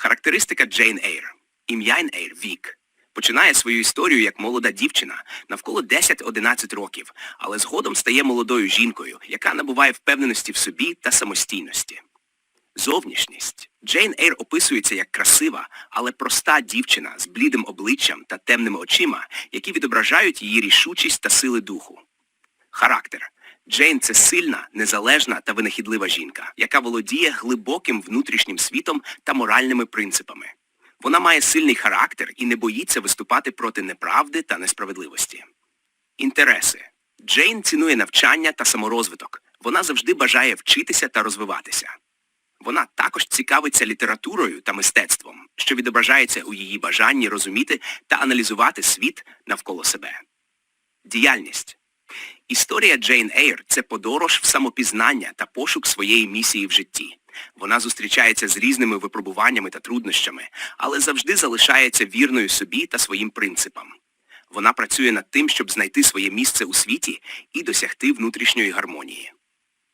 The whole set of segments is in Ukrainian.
Характеристика Джейн Ейр. Ім'я Ейр – вік. Починає свою історію як молода дівчина, навколо 10-11 років, але згодом стає молодою жінкою, яка набуває впевненості в собі та самостійності. Зовнішність. Джейн Ейр описується як красива, але проста дівчина з блідим обличчям та темними очима, які відображають її рішучість та сили духу. Характер. Джейн це сильна, незалежна та винахідлива жінка, яка володіє глибоким внутрішнім світом та моральними принципами. Вона має сильний характер і не боїться виступати проти неправди та несправедливості. Інтереси. Джейн цінує навчання та саморозвиток. Вона завжди бажає вчитися та розвиватися. Вона також цікавиться літературою та мистецтвом, що відображається у її бажанні розуміти та аналізувати світ навколо себе. Діяльність. Історія Джейн Ейр – це подорож в самопізнання та пошук своєї місії в житті. Вона зустрічається з різними випробуваннями та труднощами, але завжди залишається вірною собі та своїм принципам. Вона працює над тим, щоб знайти своє місце у світі і досягти внутрішньої гармонії.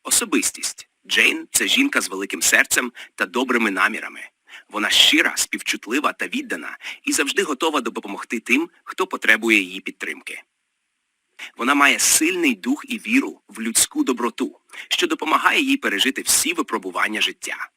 Особистість. Джейн – це жінка з великим серцем та добрими намірами. Вона щира, співчутлива та віддана і завжди готова допомогти тим, хто потребує її підтримки. Вона має сильний дух і віру в людську доброту, що допомагає їй пережити всі випробування життя.